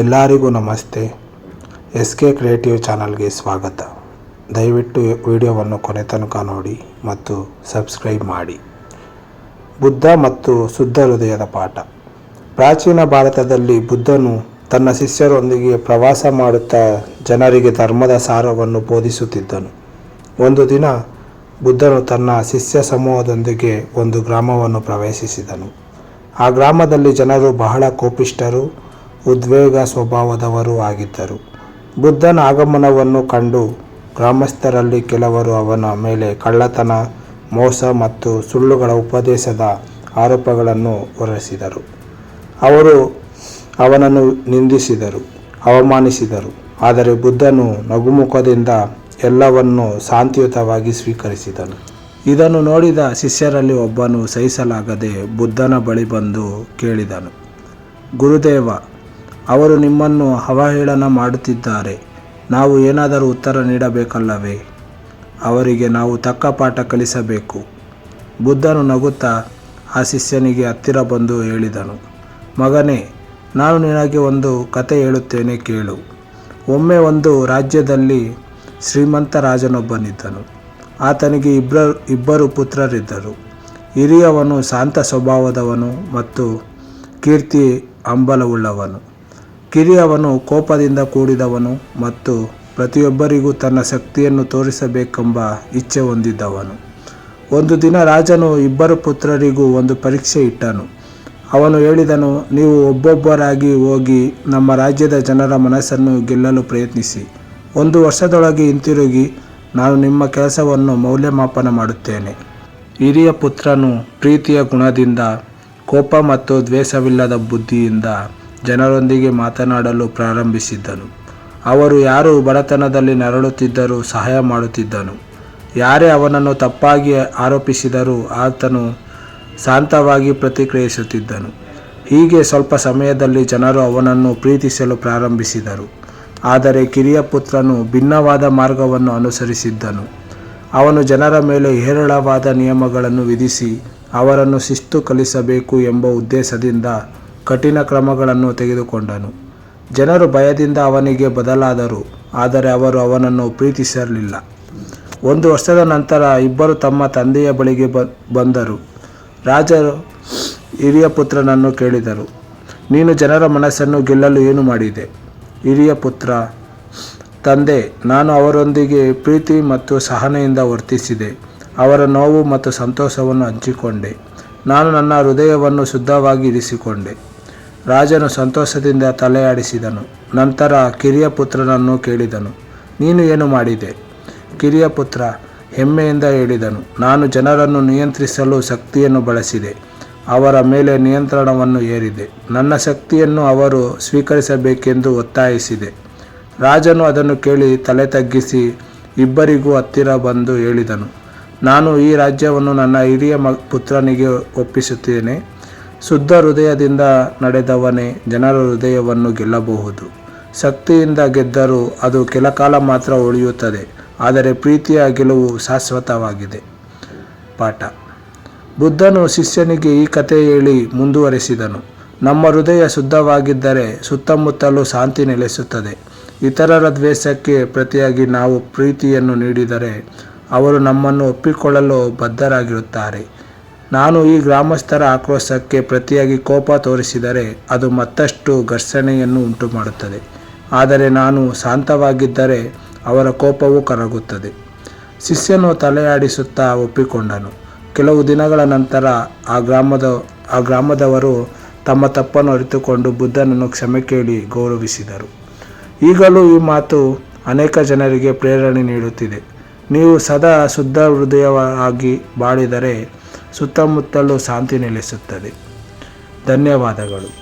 ಎಲ್ಲರಿಗೂ ನಮಸ್ತೆ. S K creative ಚಾನಲ್ಗೆ ಸ್ವಾಗತ. ದಯವಿಟ್ಟು ವಿಡಿಯೋವನ್ನು ಕೊನೆ ತನಕ ನೋಡಿ ಮತ್ತು ಸಬ್ಸ್ಕ್ರೈಬ್ ಮಾಡಿ. ಬುದ್ಧ ಮತ್ತು ಶುದ್ಧ ಹೃದಯದ ಪಾಠ. ಪ್ರಾಚೀನ ಭಾರತದಲ್ಲಿ ಬುದ್ಧನು ತನ್ನ ಶಿಷ್ಯರೊಂದಿಗೆ ಪ್ರವಾಸ ಮಾಡುತ್ತಾ ಜನರಿಗೆ ಧರ್ಮದ ಸಾರವನ್ನು ಬೋಧಿಸುತ್ತಿದ್ದನು. ಒಂದು ದಿನ ಬುದ್ಧನು ತನ್ನ ಶಿಷ್ಯ ಸಮೂಹದೊಂದಿಗೆ ಒಂದು ಗ್ರಾಮವನ್ನು ಪ್ರವೇಶಿಸಿದನು. ಆ ಗ್ರಾಮದಲ್ಲಿ ಜನರು ಬಹಳ ಕೋಪಿಷ್ಠರು ಉದ್ವೇಗ ಸ್ವಭಾವದವರೂ ಆಗಿದ್ದರು. ಬುದ್ಧನ ಆಗಮನವನ್ನು ಕಂಡು ಗ್ರಾಮಸ್ಥರಲ್ಲಿ ಕೆಲವರು ಅವನ ಮೇಲೆ ಕಳ್ಳತನ, ಮೋಸ ಮತ್ತು ಸುಳ್ಳುಗಳ ಉಪದೇಶದ ಆರೋಪಗಳನ್ನು ಹೊರಿಸಿದರು ಅವರು ಅವನನ್ನು ನಿಂದಿಸಿದರು, ಅವಮಾನಿಸಿದರು. ಆದರೆ ಬುದ್ಧನು ನಗುಮುಖದಿಂದ ಎಲ್ಲವನ್ನು ಶಾಂತಿಯುತವಾಗಿ ಸ್ವೀಕರಿಸಿದನು. ಇದನ್ನು ನೋಡಿದ ಶಿಷ್ಯರಲ್ಲಿ ಒಬ್ಬನು ಸಹಿಸಲಾಗದೆ ಬುದ್ಧನ ಬಳಿ ಬಂದು ಕೇಳಿದನು, ಗುರುದೇವ ಅವರು ನಿಮ್ಮನ್ನು ಅವಹೇಳನ ಮಾಡುತ್ತಿದ್ದಾರೆ. ನಾವು ಏನಾದರೂ ಉತ್ತರ ನೀಡಬೇಕಲ್ಲವೇ? ಅವರಿಗೆ ನಾವು ತಕ್ಕ ಪಾಠ ಕಲಿಸಬೇಕು. ಬುದ್ಧನು ನಗುತ್ತಾ ಆ ಶಿಷ್ಯನಿಗೆ ಹತ್ತಿರ ಬಂದು ಹೇಳಿದನು, ಮಗನೇ, ನಾನು ನಿನಗೆ ಒಂದು ಕತೆ ಹೇಳುತ್ತೇನೆ ಕೇಳು. ಒಮ್ಮೆ ಒಂದು ರಾಜ್ಯದಲ್ಲಿ ಶ್ರೀಮಂತ ರಾಜನೊಬ್ಬನಿದ್ದನು. ಆತನಿಗೆ ಇಬ್ಬರ ಇಬ್ಬರು ಪುತ್ರರಿದ್ದರು. ಹಿರಿಯವನು ಶಾಂತ ಸ್ವಭಾವದವನು ಮತ್ತು ಕೀರ್ತಿ ಹಂಬಲವುಳ್ಳವನು. ಕಿರಿಯವನು ಕೋಪದಿಂದ ಕೂಡಿದವನು ಮತ್ತು ಪ್ರತಿಯೊಬ್ಬರಿಗೂ ತನ್ನ ಶಕ್ತಿಯನ್ನು ತೋರಿಸಬೇಕೆಂಬ ಇಚ್ಛೆ ಹೊಂದಿದ್ದವನು. ಒಂದು ದಿನ ರಾಜನು ಇಬ್ಬರು ಪುತ್ರರಿಗೂ ಒಂದು ಪರೀಕ್ಷೆ ಇಟ್ಟನು. ಅವನು ಹೇಳಿದನು, ನೀವು ಒಬ್ಬೊಬ್ಬರಾಗಿ ಹೋಗಿ ನಮ್ಮ ರಾಜ್ಯದ ಜನರ ಮನಸ್ಸನ್ನು ಗೆಲ್ಲಲು ಪ್ರಯತ್ನಿಸಿ. ಒಂದು ವರ್ಷದೊಳಗೆ ಹಿಂತಿರುಗಿ, ನಾನು ನಿಮ್ಮ ಕೆಲಸವನ್ನು ಮೌಲ್ಯಮಾಪನ ಮಾಡುತ್ತೇನೆ. ಹಿರಿಯ ಪುತ್ರನು ಪ್ರೀತಿಯ ಗುಣದಿಂದ, ಕೋಪ ಮತ್ತು ದ್ವೇಷವಿಲ್ಲದ ಬುದ್ಧಿಯಿಂದ ಜನರೊಂದಿಗೆ ಮಾತನಾಡಲು ಪ್ರಾರಂಭಿಸಿದ್ದನು. ಅವರು ಯಾರು ಬಡತನದಲ್ಲಿ ನರಳುತ್ತಿದ್ದರೂ ಸಹಾಯ ಮಾಡುತ್ತಿದ್ದನು. ಯಾರೇ ಅವನನ್ನು ತಪ್ಪಾಗಿ ಆರೋಪಿಸಿದರೂ ಆತನು ಶಾಂತವಾಗಿ ಪ್ರತಿಕ್ರಿಯಿಸುತ್ತಿದ್ದನು. ಹೀಗೆ ಸ್ವಲ್ಪ ಸಮಯದಲ್ಲಿ ಜನರು ಅವನನ್ನು ಪ್ರೀತಿಸಲು ಪ್ರಾರಂಭಿಸಿದರು. ಆದರೆ ಕಿರಿಯ ಪುತ್ರನು ಭಿನ್ನವಾದ ಮಾರ್ಗವನ್ನು ಅನುಸರಿಸಿದ್ದನು. ಅವನು ಜನರ ಮೇಲೆ ಹೇರಳವಾದ ನಿಯಮಗಳನ್ನು ವಿಧಿಸಿ ಅವರನ್ನು ಶಿಸ್ತು ಕಲಿಸಬೇಕು ಎಂಬ ಉದ್ದೇಶದಿಂದ ಕಠಿಣ ಕ್ರಮಗಳನ್ನು ತೆಗೆದುಕೊಂಡನು. ಜನರು ಭಯದಿಂದ ಅವನಿಗೆ ಬದಲಾದರು, ಆದರೆ ಅವರು ಅವನನ್ನು ಪ್ರೀತಿಸಿರಲಿಲ್ಲ. ಒಂದು ವರ್ಷದ ನಂತರ ಇಬ್ಬರು ತಮ್ಮ ತಂದೆಯ ಬಳಿಗೆ ಬಂದರು. ರಾಜರು ಹಿರಿಯ ಪುತ್ರನನ್ನು ಕೇಳಿದರು. ನೀನು ಜನರ ಮನಸ್ಸನ್ನು ಗೆಲ್ಲಲು ಏನು ಮಾಡಿದೆ? ಹಿರಿಯ ಪುತ್ರ, ತಂದೆ, ನಾನು ಅವರೊಂದಿಗೆ ಪ್ರೀತಿ ಮತ್ತು ಸಹನೆಯಿಂದ ವರ್ತಿಸಿದೆ. ಅವರ ನೋವು ಮತ್ತು ಸಂತೋಷವನ್ನು ಹಂಚಿಕೊಂಡೆ. ನಾನು ನನ್ನ ಹೃದಯವನ್ನು ಶುದ್ಧವಾಗಿ ಇರಿಸಿಕೊಂಡೆ. ರಾಜನು ಸಂತೋಷದಿಂದ ತಲೆಯಾಡಿಸಿದನು. ನಂತರ ಕಿರಿಯ ಪುತ್ರನನ್ನು ಕೇಳಿದನು. ನೀನು ಏನು ಮಾಡಿದೆ? ಕಿರಿಯ ಪುತ್ರ ಹೆಮ್ಮೆಯಿಂದ ಹೇಳಿದನು. ನಾನು ಜನರನ್ನು ನಿಯಂತ್ರಿಸಲು ಶಕ್ತಿಯನ್ನು ಬಳಸಿದೆ. ಅವರ ಮೇಲೆ ನಿಯಂತ್ರಣವನ್ನು ಏರಿದೆ. ನನ್ನ ಶಕ್ತಿಯನ್ನು ಅವರು ಸ್ವೀಕರಿಸಬೇಕೆಂದು ಒತ್ತಾಯಿಸಿದೆ. ರಾಜನು ಅದನ್ನು ಕೇಳಿ ತಲೆ ತಗ್ಗಿಸಿ ಇಬ್ಬರಿಗೂ ಹತ್ತಿರ ಬಂದು ಹೇಳಿದನು. ನಾನು ಈ ರಾಜ್ಯವನ್ನು ನನ್ನ ಹಿರಿಯ ಮ, ಪುತ್ರನಿಗೆ ಒಪ್ಪಿಸುತ್ತೇನೆ. ಶುದ್ಧ ಹೃದಯದಿಂದ ನಡೆದವನೇ ಜನರ ಹೃದಯವನ್ನು ಗೆಲ್ಲಬಹುದು. ಶಕ್ತಿಯಿಂದ ಗೆದ್ದರೂ ಅದು ಕೆಲಕಾಲ ಮಾತ್ರ ಉಳಿಯುತ್ತದೆ, ಆದರೆ ಪ್ರೀತಿಯ ಗೆಲುವು ಶಾಶ್ವತವಾಗಿದೆ. ಪಾಠ. ಬುದ್ಧನು ಶಿಷ್ಯನಿಗೆ ಈ ಕಥೆ ಹೇಳಿ ಮುಂದುವರೆಸಿದನು. ನಮ್ಮ ಹೃದಯ ಶುದ್ಧವಾಗಿದ್ದರೆ ಸುತ್ತಮುತ್ತಲೂ ಶಾಂತಿ ನೆಲೆಸುತ್ತದೆ. ಇತರರ ದ್ವೇಷಕ್ಕೆ ಪ್ರತಿಯಾಗಿ ನಾವು ಪ್ರೀತಿಯನ್ನು ನೀಡಿದರೆ ಅವರು ನಮ್ಮನ್ನು ಒಪ್ಪಿಕೊಳ್ಳಲು ಬದ್ಧರಾಗಿರುತ್ತಾರೆ. ನಾನು ಈ ಗ್ರಾಮಸ್ಥರ ಆಕ್ರೋಶಕ್ಕೆ ಪ್ರತಿಯಾಗಿ ಕೋಪ ತೋರಿಸಿದರೆ ಅದು ಮತ್ತಷ್ಟು ಘರ್ಷಣೆಯನ್ನು ಉಂಟು ಮಾಡುತ್ತದೆ ಆದರೆ ನಾನು ಶಾಂತವಾಗಿದ್ದರೆ ಅವರ ಕೋಪವು ಕರಗುತ್ತದೆ. ಶಿಷ್ಯನು ತಲೆಯಾಡಿಸುತ್ತಾ ಒಪ್ಪಿಕೊಂಡನು. ಕೆಲವು ದಿನಗಳ ನಂತರ ಆ ಗ್ರಾಮದ, ಆ ಗ್ರಾಮದವರು ತಮ್ಮ ತಪ್ಪನ್ನು ಅರಿತುಕೊಂಡು ಬುದ್ಧನನ್ನು ಕ್ಷಮೆ ಕೇಳಿ ಗೌರವಿಸಿದರು. ಈಗಲೂ ಈ ಮಾತು ಅನೇಕ ಜನರಿಗೆ ಪ್ರೇರಣೆ ನೀಡುತ್ತಿದೆ. ನೀವು ಸದಾ ಶುದ್ಧ ಹೃದಯವಾಗಿ ಬಾಳಿದರೆ ಸುತ್ತಮುತ್ತಲೂ ಶಾಂತಿ ನೆಲೆಸುತ್ತದೆ. ಧನ್ಯವಾದಗಳು.